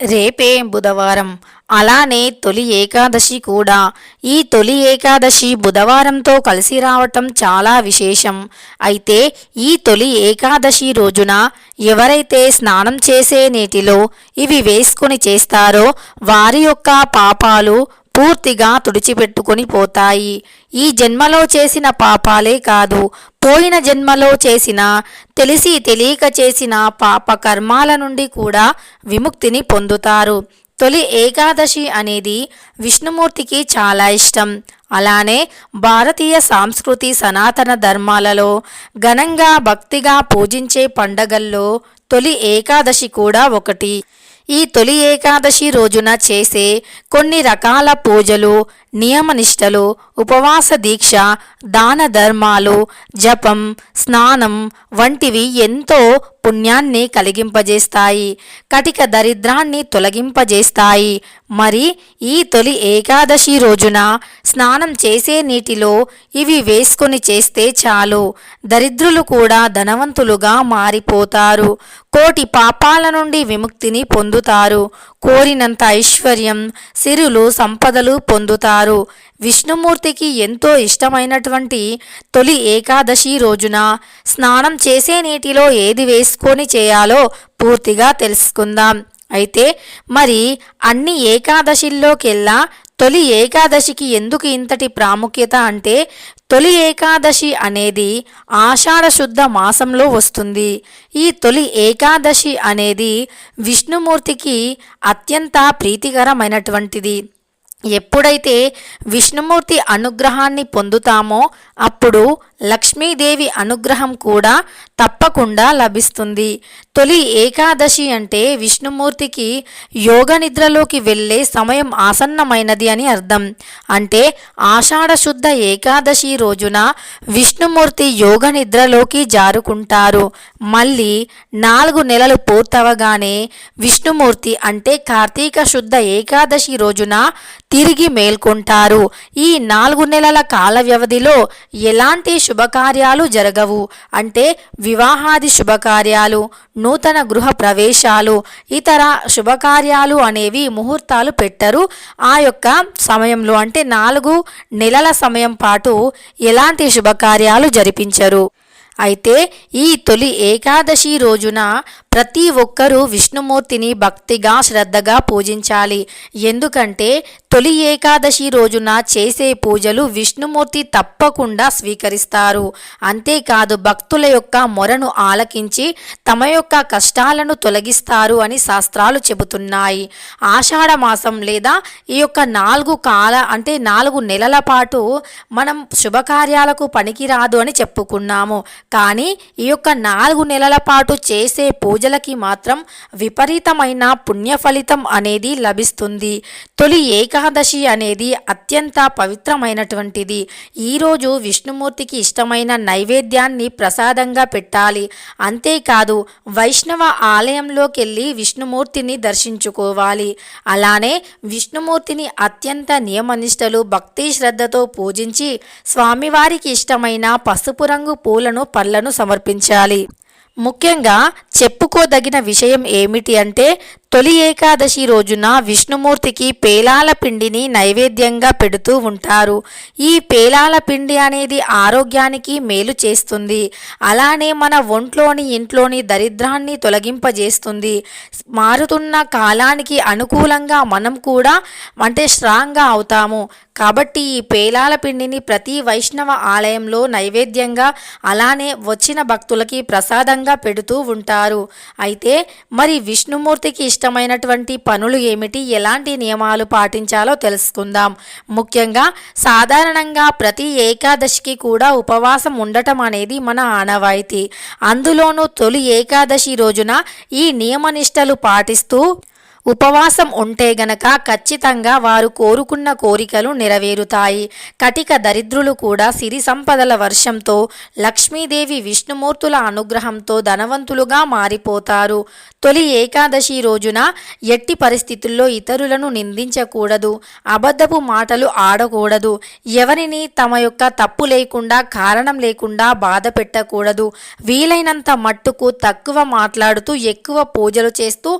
రేపే బుధవారం. అలానే తొలి ఏకాదశి కూడా. ఈ తొలి ఏకాదశి బుధవారంతో కలిసి రావటం చాలా విశేషం. అయితే ఈ తొలి ఏకాదశి రోజున ఎవరైతే స్నానం చేసే నీటిలో ఇవి వేసుకొని చేస్తారో వారి యొక్క పాపాలు పూర్తిగా తుడిచిపెట్టుకొని పోతాయి. ఈ జన్మలో చేసిన పాపాలే కాదు పోయిన జన్మలో చేసిన తెలిసి తెలియక చేసిన పాప కర్మాల నుండి కూడా విముక్తిని పొందుతారు. తొలి ఏకాదశి అనేది విష్ణుమూర్తికి చాలా ఇష్టం. అలానే భారతీయ సాంస్కృతి సనాతన ధర్మాలలో ఘనంగా భక్తిగా పూజించే పండగల్లో తొలి ఏకాదశి కూడా ఒకటి. ఈ తొలి ఏకాదశి రోజున చేసే కొన్ని రకాల పూజలు నియమనిష్టలు ఉపవాస దీక్ష దాన ధర్మాలు జపం స్నానం వంటివి ఎంతో పుణ్యాన్ని కలిగింపజేస్తాయి. కటిక దరిద్రాన్ని తొలగింపజేస్తాయి. మరి ఈ తొలి ఏకాదశి రోజున స్నానం చేసే నీటిలో ఇవి వేసుకొని చేస్తే చాలు. దరిద్రులు కూడా ధనవంతులుగా మారిపోతారు. కోటి పాపాల నుండి విముక్తిని పొందుతారు. కోరినంత ఐశ్వర్యం సిరులు సంపదలు పొందుతారు. విష్ణుమూర్తికి ఎంతో ఇష్టమైనటువంటి తొలి ఏకాదశి రోజున స్నానం చేసే నీటిలో ఏది వేసుకొని చేయాలో పూర్తిగా తెలుసుకుందాం. అయితే మరి అన్ని ఏకాదశిల్లోకెల్లా తొలి ఏకాదశికి ఎందుకు ఇంతటి ప్రాముఖ్యత అంటే తొలి ఏకాదశి అనేది ఆషాఢశుద్ధ మాసంలో వస్తుంది. ఈ తొలి ఏకాదశి అనేది విష్ణుమూర్తికి అత్యంత ప్రీతికరమైనటువంటిది. ఎప్పుడైతే విష్ణుమూర్తి అనుగ్రహాన్ని పొందుతామో అప్పుడు లక్ష్మీదేవి అనుగ్రహం కూడా తప్పకుండా లభిస్తుంది. తొలి ఏకాదశి అంటే విష్ణుమూర్తికి యోగ నిద్రలోకి వెళ్ళే సమయం ఆసన్నమైనది అని అర్థం. అంటే ఆషాఢశుద్ధ ఏకాదశి రోజున విష్ణుమూర్తి యోగ నిద్రలోకి జారుకుంటారు. మళ్ళీ నాలుగు నెలలు పూర్తవగానే విష్ణుమూర్తి అంటే కార్తీక శుద్ధ ఏకాదశి రోజున తిరిగి మేల్కొంటారు. ఈ నాలుగు నెలల కాల వ్యవధిలో ఎలాంటి శుభకార్యాలు జరగవు. అంటే వివాహాది శుభకార్యాలు నూతన గృహ ప్రవేశాలు ఇతర శుభకార్యాలు అనేవి ముహూర్తాలు పెట్టరు. ఆ యొక్క సమయంలో అంటే నాలుగు నెలల సమయం పాటు ఎలాంటి శుభకార్యాలు జరిపించరు. అయితే ఈ తొలి ఏకాదశి రోజున ప్రతి ఒక్కరూ విష్ణుమూర్తిని భక్తిగా శ్రద్ధగా పూజించాలి. ఎందుకంటే తొలి ఏకాదశి రోజున చేసే పూజలు విష్ణుమూర్తి తప్పకుండా స్వీకరిస్తారు. అంతేకాదు భక్తుల యొక్క మొరను ఆలకించి తమ యొక్క కష్టాలను తొలగిస్తారు అని శాస్త్రాలు చెబుతున్నాయి. ఆషాఢ మాసం లేదా ఈ యొక్క నాలుగు కాల అంటే నాలుగు నెలల పాటు మనం శుభకార్యాలకు పనికిరాదు అని చెప్పుకున్నాము. కానీ ఈ యొక్క నాలుగు నెలల పాటు చేసే పూజ ప్రజలకి మాత్రం విపరీతమైన పుణ్య ఫలితం అనేది లభిస్తుంది. తొలి ఏకాదశి అనేది అత్యంత పవిత్రమైనటువంటిది. ఈరోజు విష్ణుమూర్తికి ఇష్టమైన నైవేద్యాన్ని ప్రసాదంగా పెట్టాలి. అంతేకాదు వైష్ణవ ఆలయంలోకి వెళ్ళి విష్ణుమూర్తిని దర్శించుకోవాలి. అలానే విష్ణుమూర్తిని అత్యంత నియమనిష్టలు భక్తి శ్రద్ధతో పూజించి స్వామివారికి ఇష్టమైన పసుపు రంగు పూలను పళ్ళను సమర్పించాలి. ముఖ్యంగా చెప్పుకోదగిన విషయం ఏమిటి అంటే తొలి ఏకాదశి రోజున విష్ణుమూర్తికి పేలాల పిండిని నైవేద్యంగా పెడుతూ ఉంటారు. ఈ పేలాల పిండి అనేది ఆరోగ్యానికి మేలు చేస్తుంది. అలానే మన ఒంట్లోని ఇంట్లోని దరిద్రాన్ని తొలగింపజేస్తుంది. మారుతున్న కాలానికి అనుకూలంగా మనం కూడా అంటే స్ట్రాంగ్గా అవుతాము. కాబట్టి ఈ పేలాల పిండిని ప్రతి వైష్ణవ ఆలయంలో నైవేద్యంగా అలానే వచ్చిన భక్తులకి ప్రసాదంగా పెడుతూ ఉంటారు. అయితే మరి విష్ణుమూర్తికి ఇష్టమైనటువంటి పనులు ఏమిటి? ఎలాంటి నియమాలు పాటించాలో తెలుసుకుందాం. ముఖ్యంగా సాధారణంగా ప్రతి ఏకాదశికి కూడా ఉపవాసం ఉండటం అనేది మన ఆనవాయితీ. అందులోనూ తొలి ఏకాదశి రోజున ఈ నియమనిష్టలు పాటిస్తూ ఉపవాసం ఉంటే గనక ఖచ్చితంగా వారు కోరుకున్న కోరికలు నెరవేరుతాయి. కటిక దరిద్రులు కూడా సిరి సంపదల వర్షంతో లక్ష్మీదేవి విష్ణుమూర్తుల అనుగ్రహంతో ధనవంతులుగా మారిపోతారు. తొలి ఏకాదశి రోజున ఎట్టి పరిస్థితుల్లో ఇతరులను నిందించకూడదు. అబద్ధపు మాటలు ఆడకూడదు. ఎవరిని తమ యొక్క తప్పు లేకుండా కారణం లేకుండా బాధ పెట్టకూడదు. వీలైనంత మట్టుకు తక్కువ మాట్లాడుతూ ఎక్కువ పూజలు చేస్తూ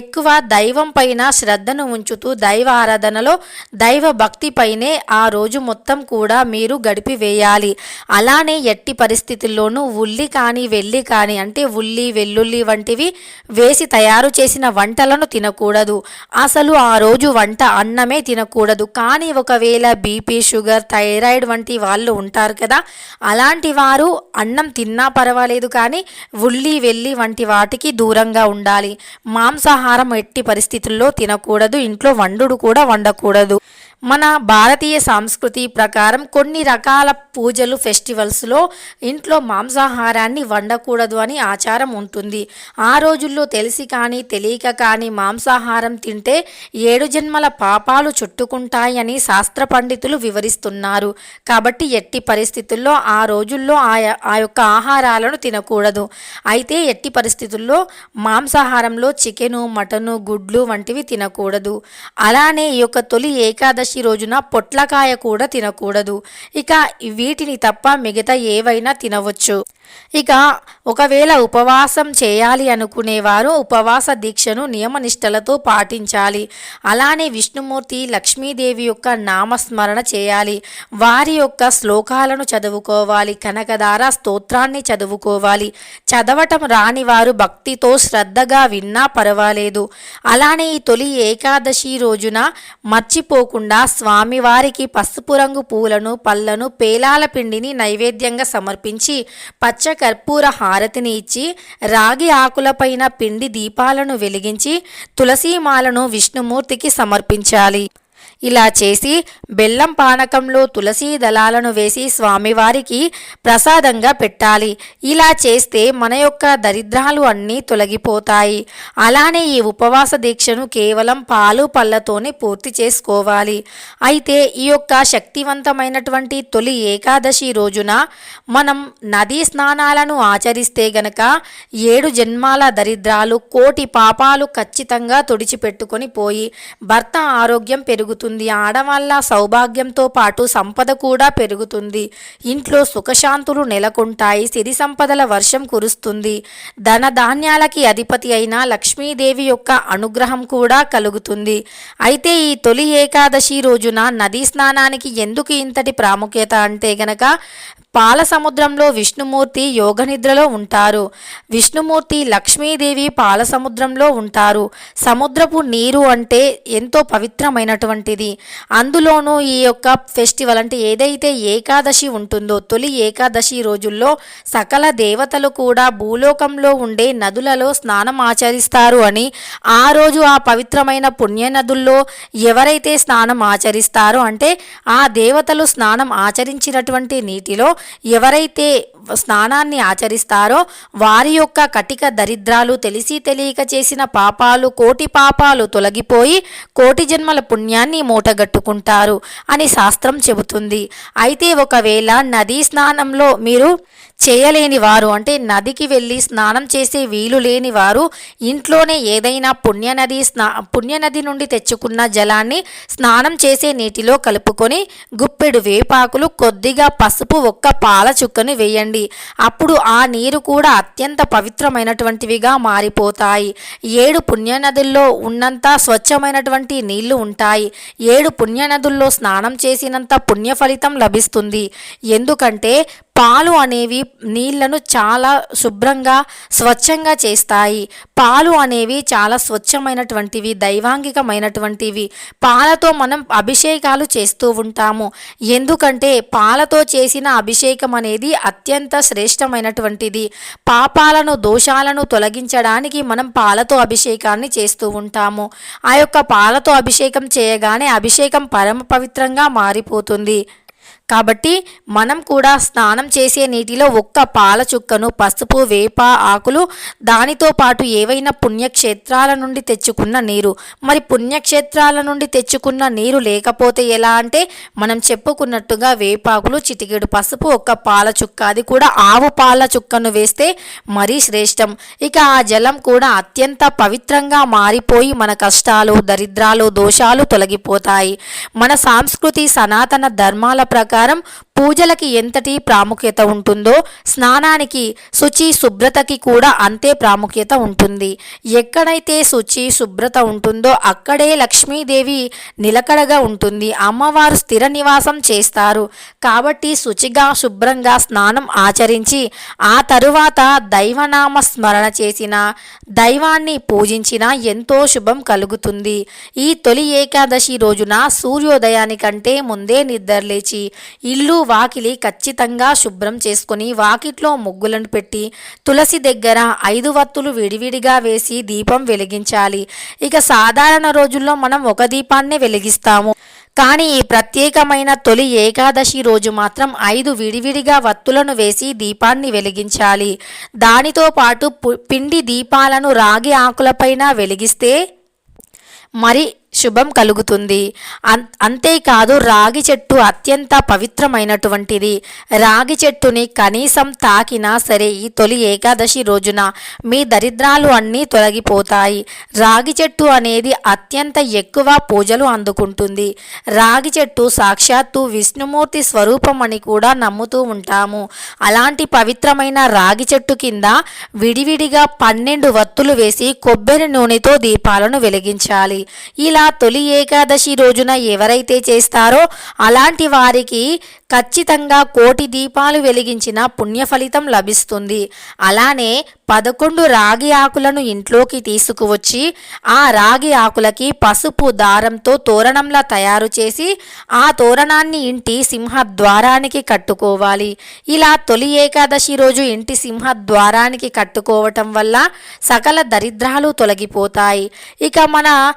ఎక్కువ దైవ దైవం పైన శ్రద్ధను ఉంచుతూ దైవ ఆరాధనలో దైవ భక్తిపైనే ఆ రోజు మొత్తం కూడా మీరు గడిపివేయాలి. అలానే ఎట్టి పరిస్థితుల్లోనూ ఉల్లి కానీ వెల్లి కానీ అంటే ఉల్లి వెల్లుల్లి వంటివి వేసి తయారు చేసిన వంటలను తినకూడదు. అసలు ఆ రోజు వంట అన్నమే తినకూడదు. కానీ ఒకవేళ బీపీ షుగర్ థైరాయిడ్ వంటి వాళ్ళు ఉంటారు కదా అలాంటి వారు అన్నం తిన్నా పర్వాలేదు కానీ ఉల్లి వెల్లి వంటి వాటికి దూరంగా ఉండాలి. మాంసాహారం ఎట్టి పరిస్థితుల్లో తినకూడదు. ఇంట్లో వండుడు కూడా వండకూడదు. మన భారతీయ సంస్కృతి ప్రకారం కొన్ని రకాల పూజలు ఫెస్టివల్స్లో ఇంట్లో మాంసాహారాన్ని వండకూడదు అని ఆచారం ఉంటుంది. ఆ రోజుల్లో తెలిసి కానీ తెలియక కానీ మాంసాహారం తింటే ఏడు జన్మల పాపాలు చుట్టుకుంటాయని శాస్త్ర పండితులు వివరిస్తున్నారు. కాబట్టి ఎట్టి పరిస్థితుల్లో ఆ రోజుల్లో ఆ ఆ యొక్క ఆహారాలను తినకూడదు. అయితే ఎట్టి పరిస్థితుల్లో మాంసాహారంలో చికెను మటను గుడ్లు వంటివి తినకూడదు. అలానే ఈ యొక్క తొలి ఏకాదశి రోజున పొట్లకాయ కూడా తినకూడదు. ఇక వీటిని తప్ప మిగతా ఏవైనా తినవచ్చు. ఇక ఒకవేళ ఉపవాసం చేయాలి అనుకునేవారు ఉపవాస దీక్షను నియమనిష్టలతో పాటించాలి. అలానే విష్ణుమూర్తి లక్ష్మీదేవి యొక్క నామస్మరణ చేయాలి. వారి యొక్క శ్లోకాలను చదువుకోవాలి. కనకదార స్తోత్రాన్ని చదువుకోవాలి. చదవటం రాని వారు భక్తితో శ్రద్ధగా విన్నా పర్వాలేదు. అలానే ఈ తొలి ఏకాదశి రోజున మర్చిపోకుండా స్వామివారికి పసుపు రంగు పూలను పళ్ళను పేలాల పిండిని నైవేద్యంగా సమర్పించి పచ్చ పచ్చ కర్పూర హారతిని ఇచ్చి రాగి ఆకులపైన పిండి దీపాలను వెలిగించి తులసీమాలను విష్ణుమూర్తికి సమర్పించాలి. ఇలా చేసి బెల్లం పానకంలో తులసీ దళాలను వేసి స్వామివారికి ప్రసాదంగా పెట్టాలి. ఇలా చేస్తే మన యొక్క దరిద్రాలు అన్నీ తొలగిపోతాయి. అలానే ఈ ఉపవాస దీక్షను కేవలం పాలు పళ్ళతోనే పూర్తి చేసుకోవాలి. అయితే ఈ యొక్క శక్తివంతమైనటువంటి తొలి ఏకాదశి రోజున మనం నదీ స్నానాలను ఆచరిస్తే గనక ఏడు జన్మాల దరిద్రాలు కోటి పాపాలు ఖచ్చితంగా తుడిచిపెట్టుకొని పోయి భర్త ఆరోగ్యం పెరుగుతుంది. ఆడవాళ్ళ సౌభాగ్యంతో పాటు సంపద కూడా పెరుగుతుంది. ఇంట్లో సుఖశాంతులు నెలకొంటాయి. సిరి సంపదల వర్షం కురుస్తుంది. ధన ధాన్యాలకి అధిపతి అయిన లక్ష్మీదేవి యొక్క అనుగ్రహం కూడా కలుగుతుంది. అయితే ఈ తొలి ఏకాదశి రోజున నదీ స్నానానికి ఎందుకు ఇంతటి ప్రాముఖ్యత అంటే గనక పాల సముద్రంలో విష్ణుమూర్తి యోగనిద్రలో ఉంటారు. విష్ణుమూర్తి లక్ష్మీదేవి పాల సముద్రంలో ఉంటారు. సముద్రపు నీరు అంటే ఎంతో పవిత్రమైనటువంటిది. అందులోనూ ఈ యొక్క ఫెస్టివల్ అంటే ఏదైతే ఏకాదశి ఉంటుందో తొలి ఏకాదశి రోజుల్లో సకల దేవతలు కూడా భూలోకంలో ఉండే నదులలో స్నానం ఆచరిస్తారు అని ఆ రోజు ఆ పవిత్రమైన పుణ్య నదుల్లో ఎవరైతే స్నానం ఆచరిస్తారో అంటే ఆ దేవతలు స్నానం ఆచరించినటువంటి నీటిలో ఎవరైతే స్నానాన్ని ఆచరిస్తారో వారి యొక్క కటిక దరిద్రాలు తెలిసి తెలియక చేసిన పాపాలు కోటి పాపాలు తొలగిపోయి కోటి జన్మల పుణ్యాన్ని మూటగట్టుకుంటారు అని శాస్త్రం చెబుతుంది. అయితే ఒకవేళ నదీ స్నానంలో మీరు చేయలేని వారు అంటే నదికి వెళ్ళి స్నానం చేసే వీలు లేని వారు ఇంట్లోనే ఏదైనా పుణ్యనది స్నా పుణ్యనది నుండి తెచ్చుకున్న జలాన్ని స్నానం చేసే నీటిలో కలుపుకొని గుప్పెడు వేపాకులు కొద్దిగా పసుపు ఒక్క పాల చుక్కను వేయండి. అప్పుడు ఆ నీరు కూడా అత్యంత పవిత్రమైనటువంటివిగా మారిపోతాయి. ఏడు పుణ్యనదుల్లో ఉన్నంత స్వచ్ఛమైనటువంటి నీళ్ళు ఉంటాయి. ఏడు పుణ్యనదుల్లో స్నానం చేసినంత పుణ్య ఫలితం లభిస్తుంది. ఎందుకంటే పాలు అనేవి నీళ్ళను చాలా శుభ్రంగా స్వచ్ఛంగా చేస్తాయి. పాలు అనేవి చాలా స్వచ్ఛమైనటువంటివి దైవాంగికమైనటువంటివి. పాలతో మనం అభిషేకాలు చేస్తూ ఉంటాము. ఎందుకంటే పాలతో చేసిన అభిషేకం అనేది అత్యంత శ్రేష్టమైనటువంటిది. పాపాలను దోషాలను తొలగించడానికి మనం పాలతో అభిషేకాన్ని చేస్తూ ఉంటాము. ఆ యొక్క పాలతో అభిషేకం చేయగానే అభిషేకం పరమ పవిత్రంగా మారిపోతుంది. కాబట్టి మనం కూడా స్నానం చేసే నీటిలో ఒక్క పాల చుక్కను పసుపు వేప ఆకులు దానితో పాటు ఏవైనా పుణ్యక్షేత్రాల నుండి తెచ్చుకున్న నీరు. మరి పుణ్యక్షేత్రాల నుండి తెచ్చుకున్న నీరు లేకపోతే ఎలా అంటే మనం చెప్పుకున్నట్టుగా వేపాకులు చిటికెడు పసుపు ఒక్క పాల చుక్క అది కూడా ఆవు పాల చుక్కను వేస్తే మరీ శ్రేష్టం. ఇక ఆ జలం కూడా అత్యంత పవిత్రంగా మారిపోయి మన కష్టాలు దరిద్రాలు దోషాలు తొలగిపోతాయి. మన సాంస్కృతి సనాతన ధర్మాల ప్రకారం ప్రకారం పూజలకి ఎంతటి ప్రాముఖ్యత ఉంటుందో స్నానానికి శుచి శుభ్రతకి కూడా అంతే ప్రాముఖ్యత ఉంటుంది. ఎక్కడైతే శుచి శుభ్రత ఉంటుందో అక్కడే లక్ష్మీదేవి నిలకడగా ఉంటుంది. అమ్మవారు స్థిర నివాసం చేస్తారు. కాబట్టి శుచిగా శుభ్రంగా స్నానం ఆచరించి ఆ తరువాత దైవనామ స్మరణ చేసిన దైవాన్ని పూజించిన ఎంతో శుభం కలుగుతుంది. ఈ తొలి ఏకాదశి రోజున సూర్యోదయానికంటే ముందే నిద్రలేచి ఇల్లు వాకిలి ఖచ్చితంగా శుభ్రం చేసుకుని వాకిట్లో ముగ్గులను పెట్టి తులసి దగ్గర ఐదు వత్తులు విడివిడిగా వేసి దీపం వెలిగించాలి. ఇక సాధారణ రోజుల్లో మనం ఒక దీపాన్నే వెలిగిస్తాము. కానీ ఈ ప్రత్యేకమైన తొలి ఏకాదశి రోజు మాత్రం ఐదు విడివిడిగా వత్తులను వేసి దీపాన్ని వెలిగించాలి. దానితో పాటు పు- పిండి దీపాలను రాగి ఆకులపైన వెలిగిస్తే మరి శుభం కలుగుతుంది. అన్- అంతేకాదు రాగి చెట్టు అత్యంత పవిత్రమైనటువంటిది. రాగి చెట్టుని కనీసం తాకినా సరే ఈ తొలి ఏకాదశి రోజున మీ దరిద్రాలు అన్నీ తొలగిపోతాయి. రాగి చెట్టు అనేది అత్యంత ఎక్కువ పూజలు అందుకుంటుంది. రాగి చెట్టు సాక్షాత్తు విష్ణుమూర్తి స్వరూపం అని కూడా నమ్ముతూ ఉంటాము. అలాంటి పవిత్రమైన రాగి చెట్టు కింద విడివిడిగా పన్నెండు వత్తులు వేసి కొబ్బరి నూనెతో దీపాలను వెలిగించాలి. ఇలా తొలి ఏకాదశి రోజున ఎవరైతే చేస్తారో అలాంటి వారికి ఖచ్చితంగా కోటి దీపాలు వెలిగించిన పుణ్య ఫలితం లభిస్తుంది. అలానే పదకొండు రాగి ఆకులను ఇంట్లోకి తీసుకువచ్చి ఆ రాగి ఆకులకి పసుపు దారంతో తోరణంలా తయారు చేసి ఆ తోరణాన్ని ఇంటి సింహద్వారానికి కట్టుకోవాలి. ఇలా తొలి ఏకాదశి రోజు ఇంటి సింహద్వారానికి కట్టుకోవటం వల్ల సకల దరిద్రాలు తొలగిపోతాయి. ఇక మన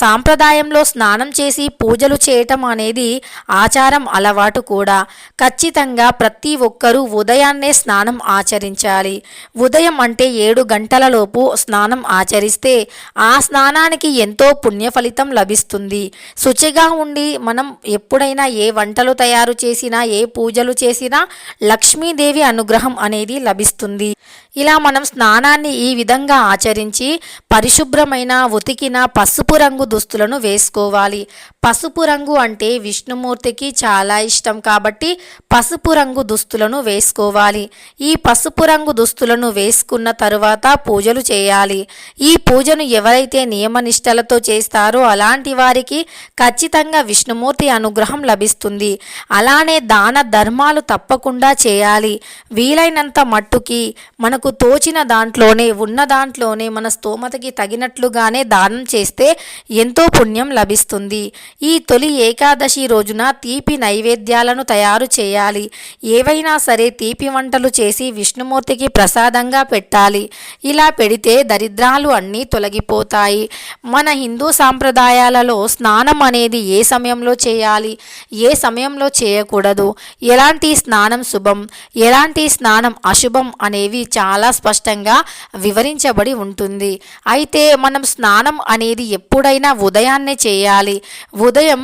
సాంప్రదాయంలో స్నానం చేసి పూజలు చేయటం అనేది ఆచారం అలవాటు కూడా. ఖచ్చితంగా ప్రతి ఒక్కరూ ఉదయాన్నే స్నానం ఆచరించాలి. ఉదయం అంటే ఏడు గంటలలోపు స్నానం ఆచరిస్తే ఆ స్నానానికి ఎంతో పుణ్య ఫలితం లభిస్తుంది. శుచిగా ఉండి మనం ఎప్పుడైనా ఏ వంటలు తయారు చేసినా ఏ పూజలు చేసినా లక్ష్మీదేవి అనుగ్రహం అనేది లభిస్తుంది. ఇలా మనం స్నానాన్ని ఈ విధంగా ఆచరించి పరిశుభ్రమైన ఉతికిన పసుపు రంగు దుస్తులను వేసుకోవాలి. పసుపు రంగు అంటే విష్ణుమూర్తికి చాలా ఇష్టం కాబట్టి పసుపు రంగు దుస్తులను వేసుకోవాలి. ఈ పసుపు రంగు దుస్తులను వేసుకున్న తరువాత పూజలు చేయాలి. ఈ పూజను ఎవరైతే నియమనిష్టలతో చేస్తారో అలాంటి వారికి ఖచ్చితంగా విష్ణుమూర్తి అనుగ్రహం లభిస్తుంది. అలానే దాన ధర్మాలు తప్పకుండా చేయాలి. వీలైనంత మట్టుకి మనకు తోచిన దాంట్లోనే ఉన్న దాంట్లోనే మన స్తోమతకి తగినట్లుగానే దానం చేస్తే ఎంతో పుణ్యం లభిస్తుంది. ఈ తొలి ఏకాదశి రోజున తీపి నైవేద్యాలను తయారు చేయాలి. ఏవైనా సరే తీపి వంటలు చేసి విష్ణుమూర్తికి ప్రసాదంగా పెట్టాలి. ఇలా పెడితే దరిద్రాలు అన్నీ తొలగిపోతాయి. మన హిందూ సాంప్రదాయాలలో స్నానం అనేది ఏ సమయంలో చేయాలి? ఏ సమయంలో చేయకూడదు? ఎలాంటి స్నానం శుభం? ఎలాంటి స్నానం అశుభం అనేవి చాలా స్పష్టంగా వివరించబడి ఉంటుంది. అయితే మనం స్నానం అనేది ఎప్పుడైనా ఉదయాన్నే చేయాలి. ఉదయం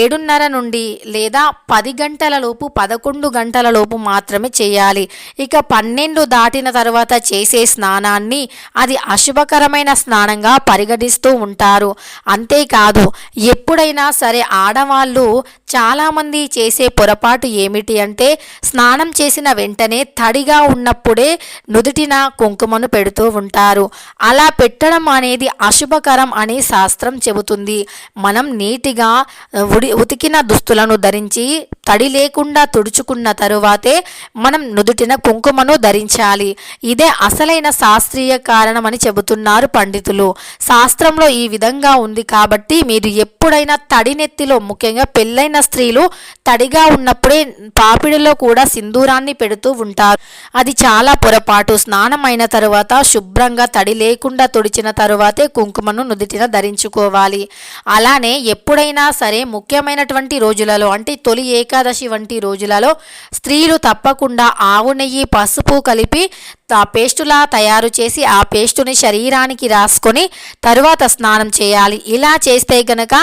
ఏడున్నర నుండి లేదా పది గంటలలోపు పదకొండు గంటలలోపు మాత్రమే చేయాలి. ఇక పన్నెండు దాటిన తర్వాత చేసే స్నానాన్ని అది అశుభకరమైన స్నానంగా పరిగణిస్తూ ఉంటారు. అంతేకాదు ఎప్పుడైనా సరే ఆడవాళ్ళు చాలామంది చేసే పొరపాటు ఏమిటి అంటే స్నానం చేసిన వెంటనే తడిగా ఉన్నప్పుడే నుదుటిన కుంకుమను పెడుతూ ఉంటారు. అలా పెట్టడం అనేది అశుభకరం అని శాస్త్రం చెబుతుంది. మనం నీటిగా ఉడి ఉతికిన దుస్తులను ధరించి తడి లేకుండా తుడుచుకున్న తరువాతే మనం నుదుటిన కుంకుమను ధరించాలి. ఇదే అసలైన శాస్త్రీయ కారణం అని చెబుతున్నారు పండితులు. శాస్త్రంలో ఈ విధంగా ఉంది కాబట్టి మీరు ఎప్పుడైనా తడి నెత్తిలో ముఖ్యంగా పెళ్ళైన స్త్రీలు తడిగా ఉన్నప్పుడే పాపిడిలో కూడా సింధూరాన్ని పెడుతూ ఉంటారు. అది చాలా పొరపాటు. స్నానం అయిన తరువాత శుభ్రంగా తడి లేకుండా తుడిచిన తరువాతే కుంకుమను నుదుటిన ధరించుకోవాలి. అలానే ఎప్పుడైనా సరే ముఖ్యమైనటువంటి రోజులలో అంటే తొలి ఏకాదశి వంటి రోజులలో స్త్రీలు తప్పకుండా ఆవు నెయ్యి పసుపు కలిపి ఆ పేస్టులా తయారు చేసి ఆ పేస్టుని శరీరానికి రాసుకొని తరువాత స్నానం చేయాలి. ఇలా చేస్తే గనక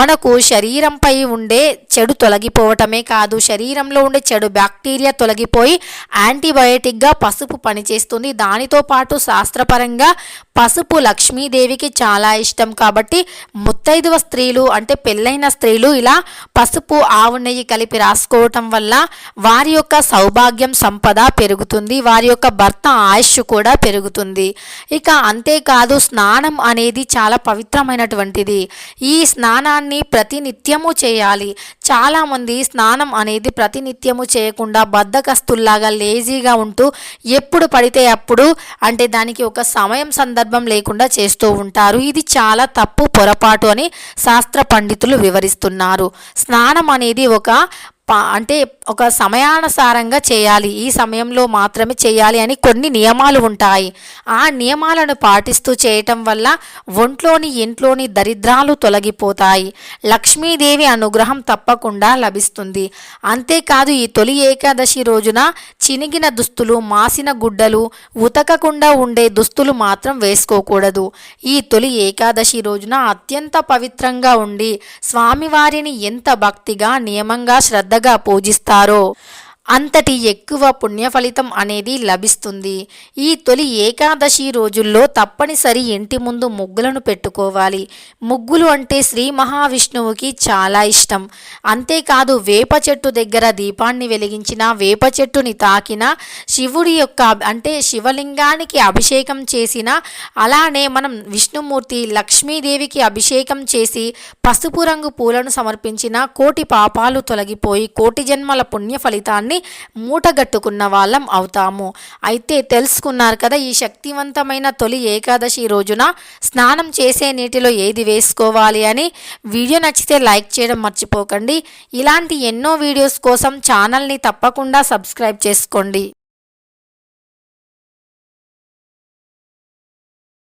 మనకు శరీరంపై ఉండే చెడు తొలగిపోవటమే కాదు శరీరంలో ఉండే చెడు బ్యాక్టీరియా తొలగిపోయి యాంటీబయోటిక్గా పసుపు పనిచేస్తుంది. దానితో పాటు శాస్త్రపరంగా పసుపు లక్ష్మీదేవికి చాలా ఇష్టం. కాబట్టి ముత్తైదువ స్త్రీలు అంటే పెళ్ళైన స్త్రీలు ఇలా పసుపు ఆవు నెయ్యి కలిపి రాసుకోవటం వల్ల వారి యొక్క సౌభాగ్యం సంపద పెరుగుతుంది. వారి యొక్క భర్త ఆయుష్ కూడా పెరుగుతుంది. ఇక అంతేకాదు స్నానం అనేది చాలా పవిత్రమైనటువంటిది. ఈ స్నానాన్ని ప్రతినిత్యము చేయాలి. చాలామంది స్నానం అనేది ప్రతినిత్యము చేయకుండా బద్ధకస్తుల్లాగా లేజీగా ఉంటూ ఎప్పుడు పడితే అప్పుడు అంటే దానికి ఒక సమయం సందర్భం లేకుండా చేస్తూ ఉంటారు. ఇది చాలా తప్పు పొరపాటు అని శాస్త్ర పండితులు వివరిస్తున్నారు. స్నానం అనేది ఒక అంటే ఒక సమయానుసారంగా చేయాలి. ఈ సమయంలో మాత్రమే చేయాలి అని కొన్ని నియమాలు ఉంటాయి. ఆ నియమాలను పాటిస్తూ చేయటం వల్ల ఒంట్లోని ఇంట్లోని దరిద్రాలు తొలగిపోతాయి. లక్ష్మీదేవి అనుగ్రహం తప్పకుండా లభిస్తుంది. అంతేకాదు ఈ తొలి ఏకాదశి రోజున చినిగిన దుస్తులు మాసిన గుడ్డలు ఉతకకుండా ఉండే దుస్తులు మాత్రం వేసుకోకూడదు. ఈ తొలి ఏకాదశి రోజున అత్యంత పవిత్రంగా ఉండి స్వామివారిని ఎంత భక్తిగా నియమంగా శ్రద్ధ పూజిస్తారో అంతటి ఎక్కువ పుణ్య ఫలితం అనేది లభిస్తుంది. ఈ తొలి ఏకాదశి రోజుల్లో తప్పనిసరి ఇంటి ముందు ముగ్గులను పెట్టుకోవాలి. ముగ్గులు అంటే శ్రీ మహావిష్ణువుకి చాలా ఇష్టం. అంతేకాదు వేప చెట్టు దగ్గర దీపాన్ని వెలిగించిన వేప చెట్టుని తాకిన శివుడి యొక్క అంటే శివలింగానికి అభిషేకం చేసిన అలానే మనం విష్ణుమూర్తి లక్ష్మీదేవికి అభిషేకం చేసి పసుపు రంగు పూలను సమర్పించిన కోటి పాపాలు తొలగిపోయి కోటి జన్మల పుణ్య ఫలితాన్ని మూటగట్టుకున్న వాళ్ళం అవుతాము. అయితే తెలుసుకున్నారు కదా ఈ శక్తివంతమైన తొలి ఏకాదశి రోజున స్నానం చేసే నీటిలో ఏది వేసుకోవాలి అని. వీడియో నచ్చితే లైక్ చేయడం మర్చిపోకండి. ఇలాంటి ఎన్నో వీడియోస్ కోసం ఛానల్ని తప్పకుండా సబ్స్క్రైబ్ చేసుకోండి.